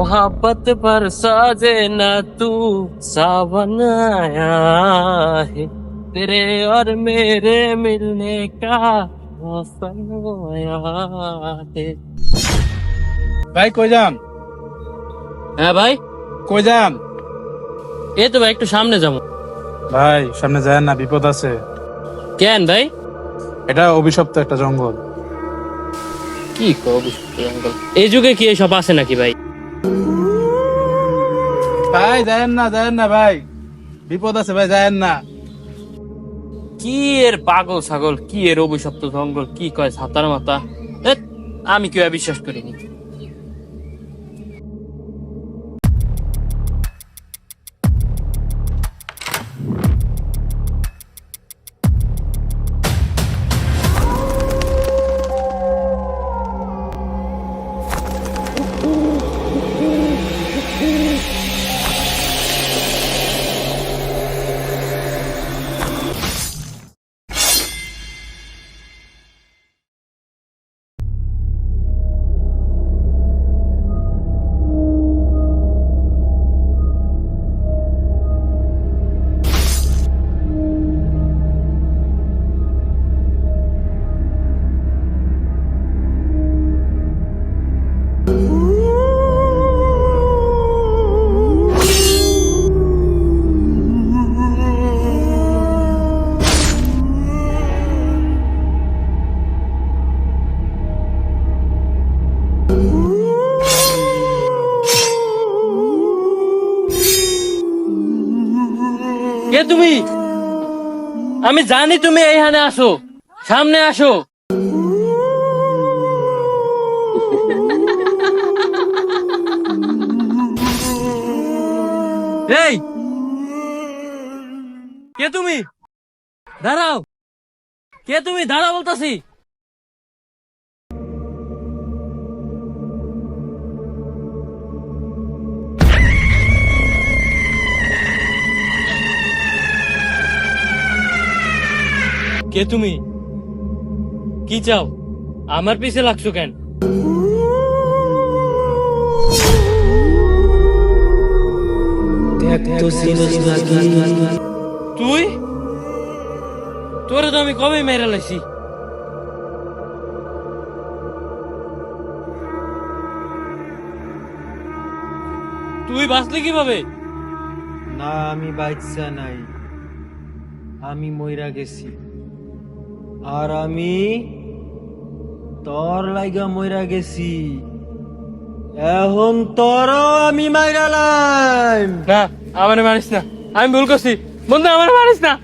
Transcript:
मोहब्बत पर साजे न तू सावन आया है तेरे और मेरे मिलने का मौसम आया है ভাই কই যান হ্যাঁ ভাই কই যান এই তো ভাই একটু সামনে যাবো ভাই সামনে যায় না বিপদ আছে কেন ভাই এটা অভিশপ্ত একটা জঙ্গল কি করবি জঙ্গল এই যুগে কি এসব আছে নাকি ভাই ভাই, যায়েন না যায়েন না ভাই। বিপদ আছে ভাই, যায়েন না। কি এর পাগল ছাগল, কি এর অভিশপ্ত জঙ্গল, কি কয় ছাতার মাথা আমি কেউ বিশ্বাস করিনি। কে তুমি? আমি জানি তুমি এইখানে আসো। সামনে আসো। এই! কে তুমি? দাঁড়াও! কে তুমি? দাঁড়াও বলতাছি। কে তুমি? কি চাও? আমার পিছে লাগছো কেন? তুই? তোরে তো আমি কবে মেরে লাইছি? তুই বাঁচলি কীভাবে? না আমি বাচ্চা নাই। আমি মইরা গেছি। আর আমি তোর লাইগা মইরা গেছি। এখন তোরও আমি মাইরালাম না। আমার মানিস না। আমি ভুল করছি। বন্ধু আমার মানিস না।